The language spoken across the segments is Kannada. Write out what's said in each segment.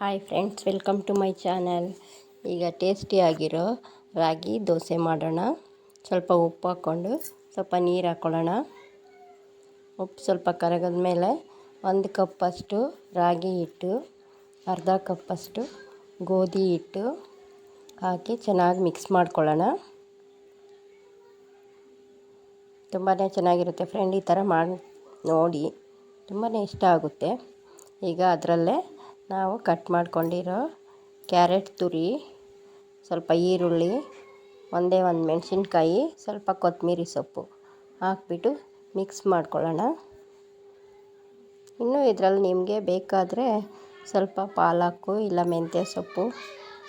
Hi friends welcome to my channel ಈಗ ಟೇಸ್ಟಿಯಾಗಿರೋ ರಾಗಿ ದೋಸೆ ಮಾಡೋಣ. ಸ್ವಲ್ಪ ಉಪ್ಪು ಹಾಕ್ಕೊಂಡು ಸ್ವಲ್ಪ ನೀರು ಹಾಕ್ಕೊಳ್ಳೋಣ ಉಪ್ಪು ಸ್ವಲ್ಪ ಕರಗದ ಮೇಲೆ ಒಂದು ಕಪ್ಪಷ್ಟು ರಾಗಿ ಹಿಟ್ಟು, ಅರ್ಧ ಕಪ್ಪಷ್ಟು ಗೋಧಿ ಹಿಟ್ಟು ಹಾಕಿ ಚೆನ್ನಾಗಿ ಮಿಕ್ಸ್ ಮಾಡ್ಕೊಳ್ಳೋಣ. ತುಂಬಾ ಚೆನ್ನಾಗಿರುತ್ತೆ ಫ್ರೆಂಡ್ ಈ ಥರ ಮಾಡಿ ನೋಡಿ. ತುಂಬಾ ಇಷ್ಟ ಆಗುತ್ತೆ. ಈಗ ಅದರಲ್ಲೇ ನಾವು ಕಟ್ ಮಾಡ್ಕೊಂಡಿರೋ ಕ್ಯಾರೆಟ್ ತುರಿ, ಸ್ವಲ್ಪ ಈರುಳ್ಳಿ, ಒಂದೇ ಒಂದು ಮೆಣಸಿನ್ಕಾಯಿ, ಸ್ವಲ್ಪ ಕೊತ್ತಂಬರಿ ಸೊಪ್ಪು ಹಾಕ್ಬಿಟ್ಟು ಮಿಕ್ಸ್ ಮಾಡ್ಕೊಳ್ಳೋಣ. ಇನ್ನು ಇದರಲ್ಲಿ ನಿಮಗೆ ಬೇಕಾದರೆ ಸ್ವಲ್ಪ ಪಾಲಕ್ಕು ಇಲ್ಲ ಮೆಂತ್ಯ ಸೊಪ್ಪು,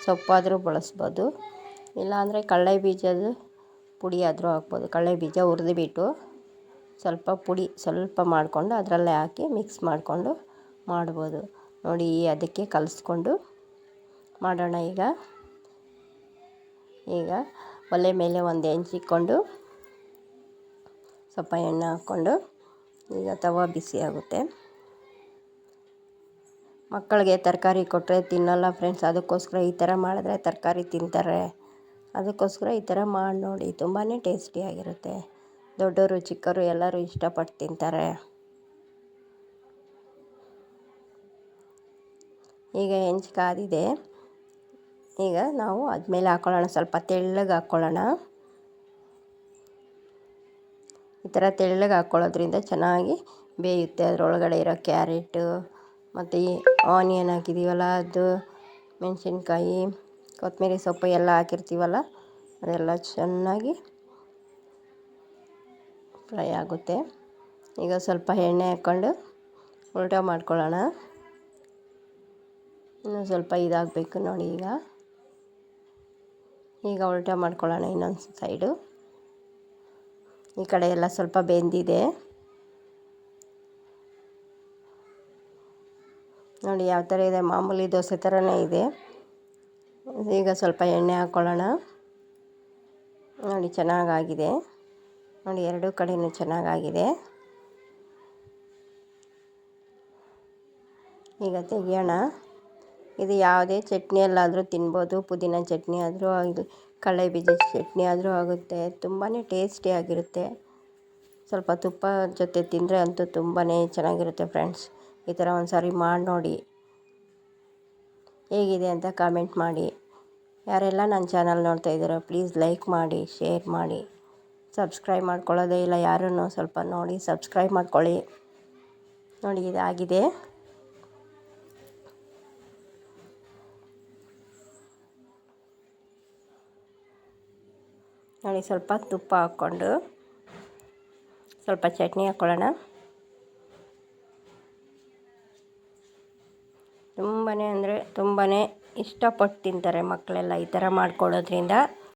ಸೊಪ್ಪಾದರೂ ಬಳಸ್ಬೋದು. ಇಲ್ಲಾಂದರೆ ಕಡಲೆ ಬೀಜದ ಪುಡಿ ಆದರೂ ಹಾಕ್ಬೋದು. ಕಡಲೆ ಬೀಜ ಹುರಿದುಬಿಟ್ಟು ಸ್ವಲ್ಪ ಪುಡಿ ಸ್ವಲ್ಪ ಮಾಡಿಕೊಂಡು ಅದರಲ್ಲೇ ಹಾಕಿ ಮಿಕ್ಸ್ ಮಾಡಿಕೊಂಡು ಮಾಡ್ಬೋದು. ನೋಡಿ, ಅದಕ್ಕೆ ಕಲಿಸ್ಕೊಂಡು ಮಾಡೋಣ ಈಗ. ಈಗ ಒಲೆ ಮೇಲೆ ಒಂದು ಹೆಂಚಿಕ್ಕೊಂಡು ಸ್ವಲ್ಪ ಎಣ್ಣೆ ಹಾಕ್ಕೊಂಡು ಈಗ ತವ ಬಿಸಿ ಆಗುತ್ತೆ. ಮಕ್ಕಳಿಗೆ ತರಕಾರಿ ಕೊಟ್ಟರೆ ತಿನ್ನಲ್ಲ ಫ್ರೆಂಡ್ಸ್, ಅದಕ್ಕೋಸ್ಕರ ಈ ಥರ ಮಾಡಿದ್ರೆ ತರಕಾರಿ ತಿಂತಾರೆ. ಅದಕ್ಕೋಸ್ಕರ ಈ ಥರ ಮಾಡಿ ನೋಡಿ ತುಂಬಾ ಟೇಸ್ಟಿಯಾಗಿರುತ್ತೆ. ದೊಡ್ಡವರು ಚಿಕ್ಕವರು ಎಲ್ಲರೂ ಇಷ್ಟಪಟ್ಟು ತಿಂತಾರೆ. ಈಗ ಹೆಂಚು ಕಾದಿದೆ. ಈಗ ನಾವು ಅದ್ಮೇಲೆ ಹಾಕ್ಕೊಳ್ಳೋಣ ಸ್ವಲ್ಪ ತೆಳ್ಳಗೆ ಹಾಕ್ಕೊಳ್ಳೋಣ ಈ ಥರ ತೆಳ್ಳಗೆ ಹಾಕ್ಕೊಳ್ಳೋದ್ರಿಂದ ಚೆನ್ನಾಗಿ ಬೇಯುತ್ತೆ. ಅದರೊಳಗಡೆ ಇರೋ ಕ್ಯಾರೆಟು ಮತ್ತು ಈ ಆನಿಯನ್ ಹಾಕಿದ್ದೀವಲ್ಲ ಅದು ಮೆಣಸಿನ್ಕಾಯಿ, ಕೊತ್ತಂಬರಿ ಸೊಪ್ಪು ಎಲ್ಲ ಹಾಕಿರ್ತೀವಲ್ಲ, ಅದೆಲ್ಲ ಚೆನ್ನಾಗಿ ಫ್ರೈ ಆಗುತ್ತೆ. ಈಗ ಸ್ವಲ್ಪ ಎಣ್ಣೆ ಹಾಕ್ಕೊಂಡು ಉಲ್ಟಾ ಮಾಡ್ಕೊಳ್ಳೋಣ. ಇನ್ನೂ ಸ್ವಲ್ಪ ಇದಾಗಬೇಕು ನೋಡಿ ಈಗ. ಈಗ ಉಲ್ಟಾ ಮಾಡ್ಕೊಳ್ಳೋಣ ಇನ್ನೊಂದು ಸೈಡು. ಈ ಕಡೆ ಎಲ್ಲ ಸ್ವಲ್ಪ ಬೆಂದಿದೆ. ನೋಡಿ ಯಾವ ಥರ ಇದೆ, ಮಾಮೂಲಿ ದೋಸೆ ಥರನೇ ಇದೆ. ಈಗ ಸ್ವಲ್ಪ ಎಣ್ಣೆ ಹಾಕ್ಕೊಳ್ಳೋಣ ನೋಡಿ ಚೆನ್ನಾಗಾಗಿದೆ. ನೋಡಿ ಎರಡೂ ಕಡೆಯೂ ಚೆನ್ನಾಗಾಗಿದೆ. ಈಗ ತೆಗಿಯೋಣ. ಇದು ಯಾವುದೇ ಚಟ್ನಿಯಲ್ಲಾದರೂ ತಿನ್ಬೋದು. ಪುದೀನ ಚಟ್ನಿ ಆದರೂ ಆಗಲಿ, ಕಡಲೆ ಬೀಜದ ಚಟ್ನಿ ಆದರೂ ಆಗುತ್ತೆ. ತುಂಬಾ ಟೇಸ್ಟಿಯಾಗಿರುತ್ತೆ ಸ್ವಲ್ಪ ತುಪ್ಪ ಜೊತೆ ತಿಂದರೆ ಅಂತೂ ತುಂಬಾ ಚೆನ್ನಾಗಿರುತ್ತೆ ಫ್ರೆಂಡ್ಸ್. ಈ ಥರ ಒಂದು ಸಾರಿ ಮಾಡಿ ನೋಡಿ. ಹೇಗಿದೆ ಅಂತ ಕಾಮೆಂಟ್ ಮಾಡಿ. ಯಾರೆಲ್ಲ ನನ್ನ ಚಾನಲ್ ನೋಡ್ತಾ ಇದ್ದೀರೋ, ಪ್ಲೀಸ್ ಲೈಕ್ ಮಾಡಿ, ಶೇರ್ ಮಾಡಿ. ಸಬ್ಸ್ಕ್ರೈಬ್ ಮಾಡ್ಕೊಳ್ಳೋದೇ ಇಲ್ಲ ಯಾರೂ ಸ್ವಲ್ಪ ನೋಡಿ, ಸಬ್ಸ್ಕ್ರೈಬ್ ಮಾಡ್ಕೊಳ್ಳಿ. ನೋಡಿ, ಇದಾಗಿದೆ. ನೋಡಿ ಸ್ವಲ್ಪ ತುಪ್ಪ ಹಾಕ್ಕೊಂಡು ಸ್ವಲ್ಪ ಚಟ್ನಿ ಹಾಕ್ಕೊಳ್ಳೋಣ. ತುಂಬಾ ಅಂದರೆ ತುಂಬಾ ಇಷ್ಟಪಟ್ಟು ತಿಂತಾರೆ ಮಕ್ಕಳೆಲ್ಲ ಈ ಥರ ಮಾಡ್ಕೊಳ್ಳೋದ್ರಿಂದ.